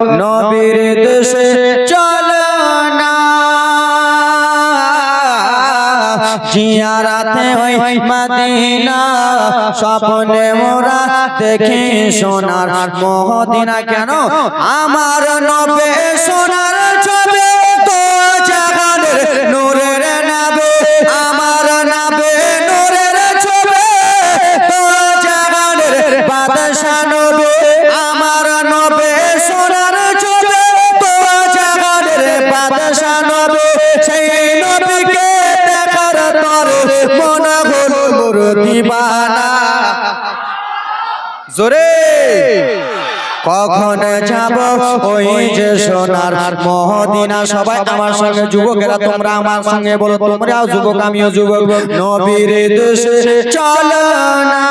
নবীর দেশে না। জিয়ারাতে ওই স্বপ্নে মোরা দেখি সোনার মহদিনা কেন? আমার নবে সোনার দিবানা জোরে। কখন যাব ওই যে সোনার মহদিনা? সবাই আমার সঙ্গে যুবকেরা তোমরা আমার সঙ্গে বলো তোমরাও যুবক আমিও যুবক। নবীর দেশে চলো না।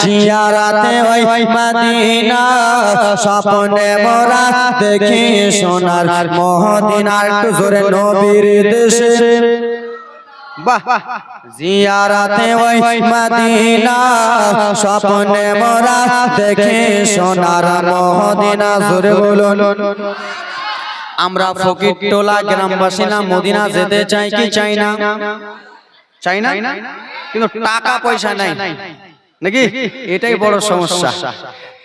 জিয়ারাতে ওই মদিনা। স্বপ্নে মোরা দেখি সোনার মহদিনা। একটু জোরে নবীর দেশে বাহ জিয়ারাতে ওই মদিনা, স্বপ্নে মোরা দেখে সোনার মহদিনা, জোরে বলুন। আমরা ফকির টোলা গ্রামবাসী না, মদিনা যেতে চাই কি চাই না? চাই না? কিন্তু টাকা পয়সা নাই। নাকি? এটাই বড় সমস্যা।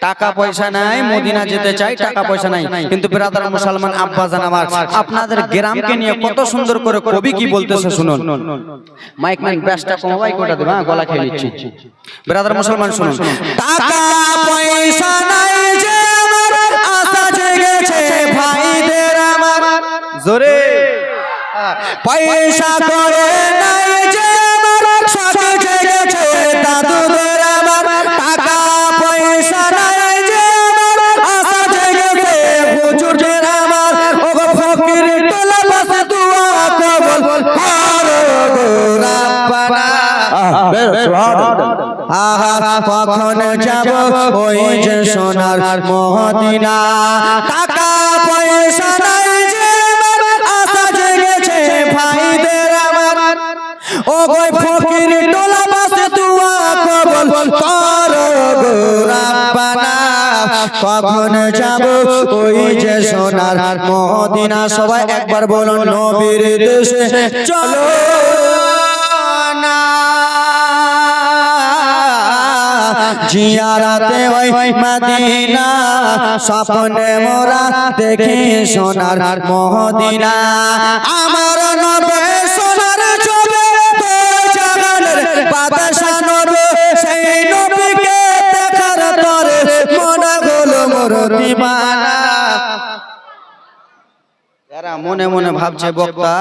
টাকা পয়সা নাই মদিনা যেতে চাই টাকা পয়সা নাই। কিন্তু ব্রাদার মুসলমান আব্বা জান আমার আপনাদের গ্রামকে নিয়ে কত সুন্দর করে কবি কি বলতেছে শুনুন? মাইক মাইক ব্যাসটা কমাই কোটা দেবা গলা খেয়ে নিচ্ছি। ব্রাদার মুসলমান শুনুন। টাকা পয়সা নাই যে আমার আশা জেগেছে ভাইদের আমার। জোরে। পয়সা করে নাই যে আমার কখন যাব? ওই যে সোনার মহদিনা। টাকা পয়সা নাই যে আশা জেগেছে ভাইদের আমার। ও গই ফকির টোলা বাসে তুয়া কবল কর গো কখন যাব? ওই যে সোনার মদিনা সবাই একবার বলুন, নবীর দেশে চলো। জিয়ারাতে ওই মদিনা স্বপ্নে মোরা দেখি সোনার মহদিনা। আমার নবে সোনার ছবি জাগানের বাতাসা নবে সেই নবীকে দেখার তরে মনে হলো মোর দিবানা যারা মনে মনে ভাবছে বক্তা